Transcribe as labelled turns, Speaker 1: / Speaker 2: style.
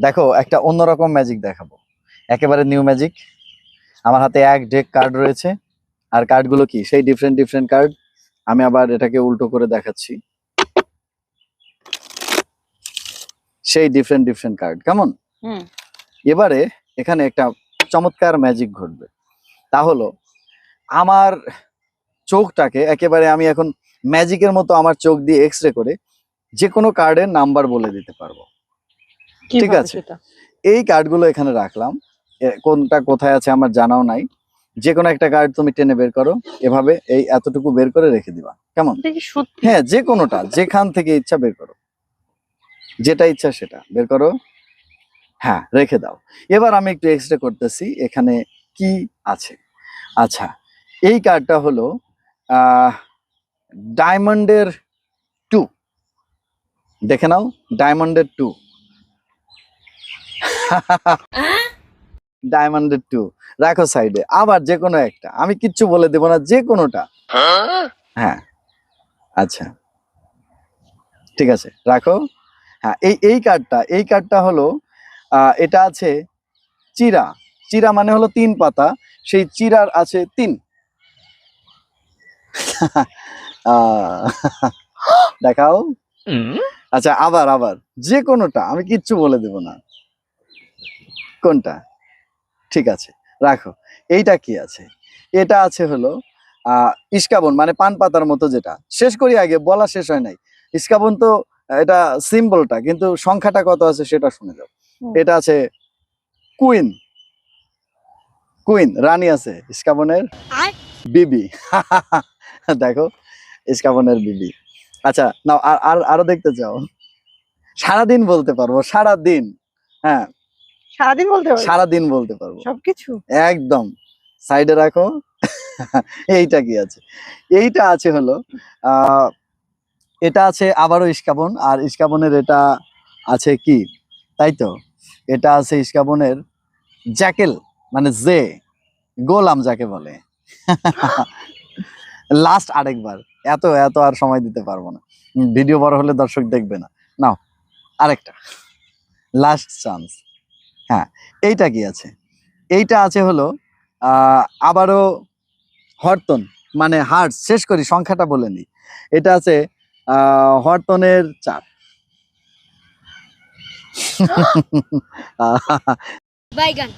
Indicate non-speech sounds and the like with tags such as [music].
Speaker 1: দেখো একটা অন্যরকম ম্যাজিক দেখাবো। একেবারে নিউ ম্যাজিক আমার হাতে এক ডেক কার্ড রয়েছে। আর কার্ডগুলো কি? সেই ডিফারেন্ট ডিফারেন্ট কার্ড আমি আবার এটাকে উল্টো করে দেখাচ্ছি। সেই ডিফারেন্ট ডিফারেন্ট কার্ড কেমন?
Speaker 2: হুম।
Speaker 1: এবারে এখানে একটা চমৎকার ম্যাজিক ঘটবে। তা হলো আমার চোখটাকে একেবারে আমি এখন ম্যাজিকের মতো আমার চোখ দিয়ে এক্স রে করে যে কোনো কার্ডের নাম্বার বলে দিতে পারব। ঠিক আছে। এই কার্ডগুলো এখানে রাখলাম। কোনটা কোথায় আছে আমার জানাও নাই। যে কোনো একটা কার্ড তুমি টেনে বের করো। এভাবে এই এতটুকু বের করে রেখে দিবা। কেমন? হ্যাঁ যে কোনোটা যেখান থেকে ইচ্ছা বের করো। যেটা ইচ্ছা সেটা। বের করো। হ্যাঁ রেখে দাও। এবার আমি একটু এক্সরে করতেছি। এখানে কি আছে? আচ্ছা এই কার্ডটা হলো ডায়মন্ডের টু দেখে নাও ডায়মন্ডের টু [laughs] ডায়মন্ডের টু রাখো সাইডে আবার যে কোনো একটা। আমি কিচ্ছু বলে দেবো না যে কোনোটা। হ্যাঁ। আচ্ছা। ঠিক আছে রাখো। হ্যাঁ এই এই কার্ডটা এই কার্ডটা হলো এটা আছে চিরা। চিরা মানে হলো তিন পাতা। সেই চিরার আছে তিন। আহ, দেখাও। আচ্ছা আবার আবার। যে কোনোটা আমি কিচ্ছু বলে দেব না। কোনটা? ঠিক আছে রাখো। এইটা কি আছে? এটা আছে হলো আহ ইস্কাবন মানে পান পাতার মতো যেটা। শেষ করি আগে বলা শেষ হয় নাই। ইস্কাবন তো এটা সিম্বলটা কিন্তু সংখ্যাটা কত আছে সেটা শুনে যাও। এটা আছে কুইন। কুইন রানী আছে ইস্কাবনের বিবি। [laughs] দেখো ইস্কাবনের বিবি। আচ্ছা নাও আর আর আরও দেখতে চাও। সারাদিন বলতে পারব সারাদিন। হ্যাঁ
Speaker 2: সারাদিন বলতে পারবে
Speaker 1: সারাদিন বলতে পারব।
Speaker 2: সবকিছু?
Speaker 1: একদম। সাইডে রাখো। এইটা কি আছে? এইটা আছে হলো এটা আছে আবারও ইস্কাবন আর ইস্কাবনের এটা আছে কি? তাই তো? এটা আছে ইস্কাবনের জ্যাকেল মানে জে গোলাম যাকে বলে। লাস্ট আরেকবার। এত এত আর সময় দিতে পারব না। ভিডিও বড় হলে দর্শক দেখবে না। নাও আরেকটা। Last chance. হ্যাঁ এইটা কি আছে? এইটা আছে হলো আবারও হরতন মানে হার্ট শেষ করি, সংখ্যাটা বলে নিই। এটা আছে হরতনের চার।
Speaker 3: বাইগান